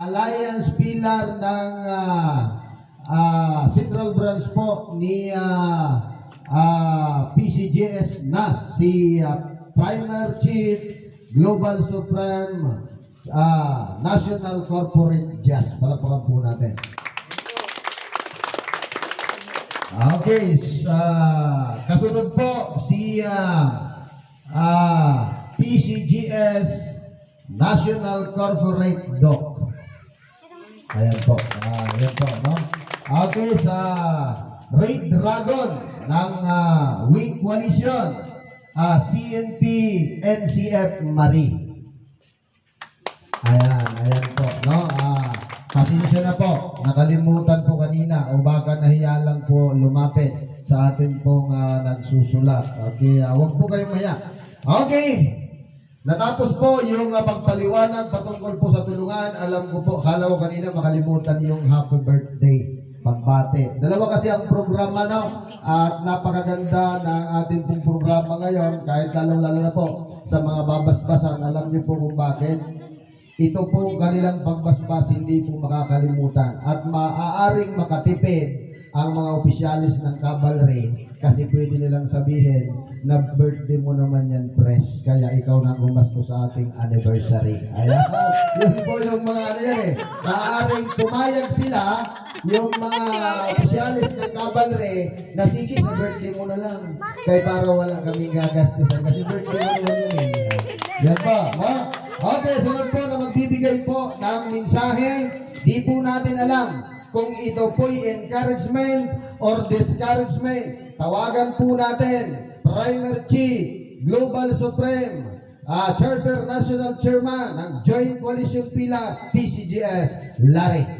Alliance Pillar ng ah, ah, Central Branch po ni ah, ah, PCGS NAS, si ah, Primer Chief Global Supreme ah, National Corporate Jazz. Palakpakan po natin. Okay, uh, kasunod po si ah, ah, PCGS National Corporate Doc. Ayan po. Ah, ayan po, no? Okay, sa Red Dragon ng ah, Weak Coalition, ah, CNP NCF Marie. Ayan, ayan po, no? Ah, pasensya na po. Nakalimutan po kanina o baka nahiya lang po lumapit sa atin pong ah, nagsusulat. Okay, ah, huwag po kayong maya. Okay, Natapos po yung uh, pagpaliwanag patungkol po sa tulungan. Alam ko po, kala ko kanina makalimutan yung happy birthday pagbate. Dalawa kasi ang programa no at napakaganda ng ating pong programa ngayon kahit lalong-lalo na po sa mga babasbasan. Alam niyo po kung bakit. Ito po kanilang pagbasbas hindi po makakalimutan at maaaring makatipid ang mga opisyalis ng cavalry kasi pwede nilang sabihin na birthday mo naman yan, press. Kaya ikaw na gumasto sa ating anniversary. Ayan. Yun po yung mga ano yan eh. Maaaring pumayag sila yung mga opisyalis ng cavalry na sige sa birthday mo na lang. Kaya para wala kaming gagastusan. Kasi birthday mo naman yun eh. Yan po. No? Okay, sunod po na magbibigay po ng mensahe. Di po natin alam kung ito po'y encouragement or discouragement. Tawagan po natin, Primer Chief, Global Supreme, ah, Charter National Chairman ng Joint Coalition Pila, PCGS, Larry.